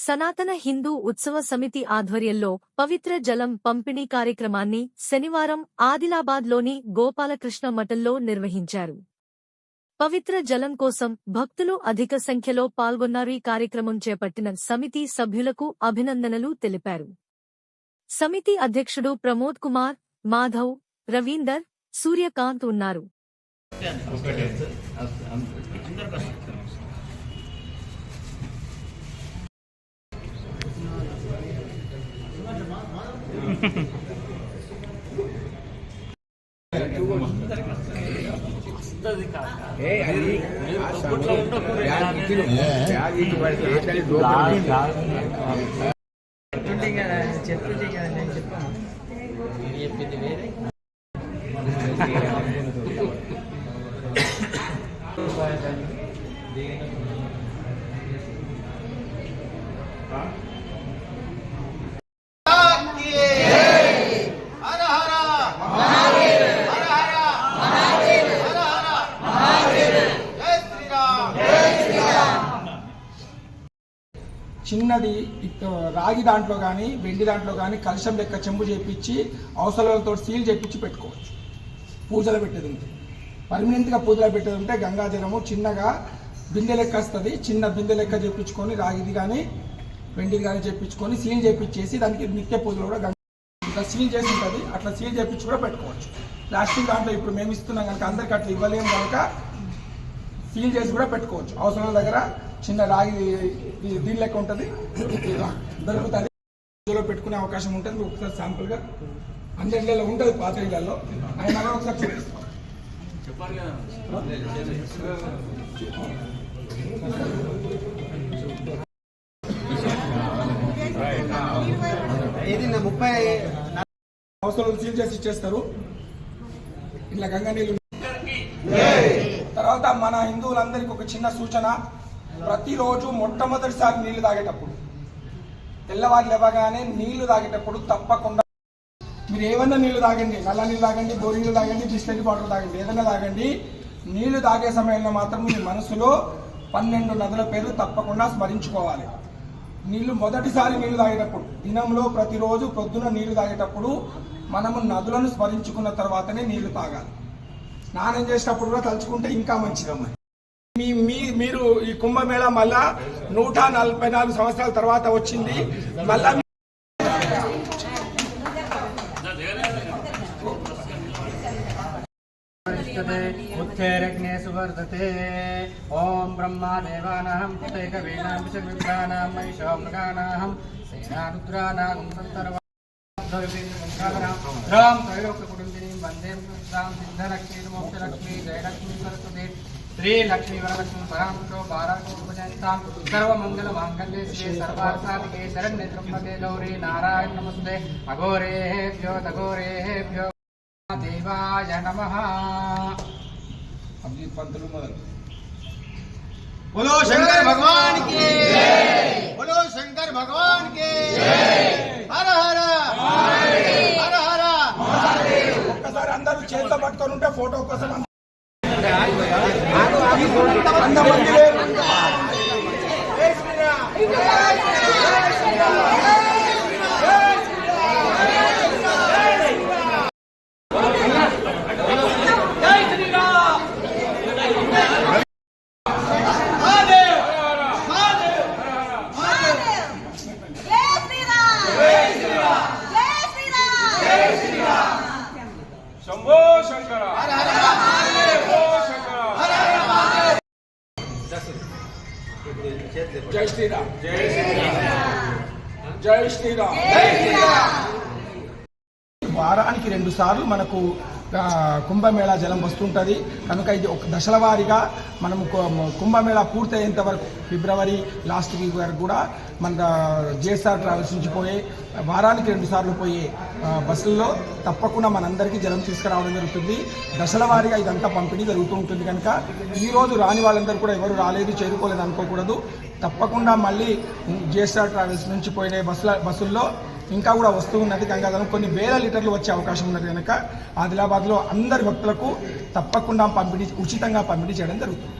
సనాతన హిందూ ఉత్సవ సమితి ఆధ్వర్యంలో పవిత్ర జలం పంపిణీ కార్యక్రమాన్ని శనివారం ఆదిలాబాద్లోని గోపాలకృష్ణ మఠంలో నిర్వహించారు. పవిత్ర జలం కోసం భక్తులు అధిక సంఖ్యలో పాల్గొన్నారు. ఈ కార్యక్రమం చేపట్టిన సమితి సభ్యులకు అభినందనలు తెలిపారు. సమితి అధ్యక్షుడు ప్రమోద్ కుమార్ మాధవ్ రవీందర్ సూర్యకాంత్ ఉన్నారు. చెప్తుంటే కదా చెప్తుంటే కదా నేను చెప్పాను చెప్పింది వేరే హర హర హర హర హర హర జై శ్రీరామ్ చిన్నది రాగి దాంట్లో కానీ వెండి దాంట్లో కానీ కలశం లెక్క చెంబు చేపించి అవసరాలతో సీల్ చేపించి పెట్టుకోవచ్చు. పూజలు పెట్టేది ఉంటే పర్మనెంట్గా పూజలు పెట్టేది ఉంటే గంగాజలము చిన్నగా బిందె లెక్క వస్తుంది. చిన్న బిందె లెక్క చేపించుకొని రాగిది కానీ వెండిది కానీ చేపించుకొని సీల్ చేపించేసి దానికి నిత్య పూజలు కూడా గంగా ఇట్లా సీల్ చేసి ఉంటుంది. అట్లా సీల్ చేపించి కూడా పెట్టుకోవచ్చు. ప్లాస్టిక్ దాంట్లో ఇప్పుడు మేము ఇస్తున్నాం కనుక అందరికి అట్లా ఇవ్వలేము కనుక సీల్ చేసి కూడా పెట్టుకోవచ్చు. అవసరం దగ్గర చిన్న రాగి దీని లెక్క ఉంటుంది. దొరుకుతుంది. ఇందులో పెట్టుకునే అవకాశం ఉంటుంది. ఒకసారి శాంపుల్గా అందరి ఇళ్ళలో ఉంటుంది పాత ఇళ్ళల్లో కూడా ఒకసారి చూపిస్తాం ముప్పై అవసరం సీల్ చేసి ఇచ్చేస్తారు. ఇట్లా గంగా నీళ్ళు తర్వాత మన హిందువులందరికీ ఒక చిన్న సూచన. ప్రతిరోజు మొట్టమొదటిసారి నీళ్ళు తాగేటప్పుడు. తెల్లవారు లేవగానే నీళ్ళు తాగేటప్పుడు తప్పకుండా మీరు ఏమన్నా నీళ్ళు తాగండి నల్ల నీళ్ళు తాగండి బోర్ నీళ్ళు తాగండి బిస్లరీ వాటర్ తాగండి ఏదైనా తాగండి నీళ్ళు తాగే సమయంలో మాత్రం మీ మనసులో పన్నెండు నదుల పేరు తప్పకుండా స్మరించుకోవాలి. నీళ్ళు మొదటిసారి నీళ్ళు తాగేటప్పుడు దినంలో ప్రతిరోజు పొద్దున నీళ్ళు తాగేటప్పుడు మనము నదులను స్మరించుకున్న తర్వాతనే నీళ్ళు తాగాలి. స్నానం చేసేటప్పుడు కూడా తలుచుకుంటే ఇంకా మంచిదమ్మా మీ మీ మీరు ఈ కుంభమేళ మళ్ళా నూట నలభై నాలుగు సంవత్సరాల తర్వాత వచ్చింది మళ్ళా उत्थेरग्ने सुवर्धते ॐ ब्रह्मा देवानां कुतैकवीनां विषविभ्राणां महिषो मृगाणां सेनारुद्राणां सन्तर्वा रां त्रैलोक्यकुटुम्बिनीं वन्दे रां सिद्धलक्ष्मी मोक्षलक्ष्मी जयलक्ष्मी सरस्वती శ్రీ లక్ష్మీ వరలక్ష్మి పరాంకుటో బారాకుటు భజంతాం సర్వమంగళ మాంగళ్యే శ్రీ సర్వార్థాధికే శరణ్య త్రంబకే గౌరీ నారాయణ నమస్తే అఘోరేభ్యో తఘోరేభ్యో దేవాయ నమ అభిజిత్ పంతులు మొదలు బోలో శంకర్ భగవాన్కి బోలో శంకర్ భగవాన్కి హర హర హర హర ఒక్కసారి అందరూ చేతిలో పట్టుకొని ఉంటే ఫోటో కోసం జై శ్రీరామ్ జై శ్రీరామ్ జై శ్రీరామ్ జై శ్రీరామ్ శంభో శంకర శంభో శంకర జై శ్రీరామ్. జై శ్రీరామ్. వారానికి రెండు సార్లు మనకు కుంభమేళా జలం వస్తుంటుంది. కనుక ఇది ఒక దశల వారీగా మనము కుంభమేళా పూర్తయ్యేంత వరకు ఫిబ్రవరి లాస్ట్ వీక్ వరకు కూడా మన జేఎస్ఆర్ ట్రావెల్స్ నుంచి పోయే వారానికి రెండు సార్లు పోయే బస్సుల్లో తప్పకుండా మనందరికీ జలం తీసుకురావడం జరుగుతుంది. దశల వారీగా ఇదంతా పంపిణీ జరుగుతూ ఉంటుంది కనుక ఈరోజు రాని వాళ్ళందరూ కూడా ఎవరు రాలేదు చేరుకోలేదు అనుకోకూడదు. తప్పకుండా మళ్ళీ జేఎస్ఆర్ ట్రావెల్స్ నుంచి పోయిన బస్సుల బస్సుల్లో ఇంకా కూడా వస్తూ ఉన్నది. గంగాధరం కొన్ని వేల లీటర్లు వచ్చే అవకాశం ఉన్నది కనుక ఆదిలాబాద్లో అందరి భక్తులకు తప్పకుండా పంపిణీ ఉచితంగా పంపిణీ చేయడం జరుగుతుంది.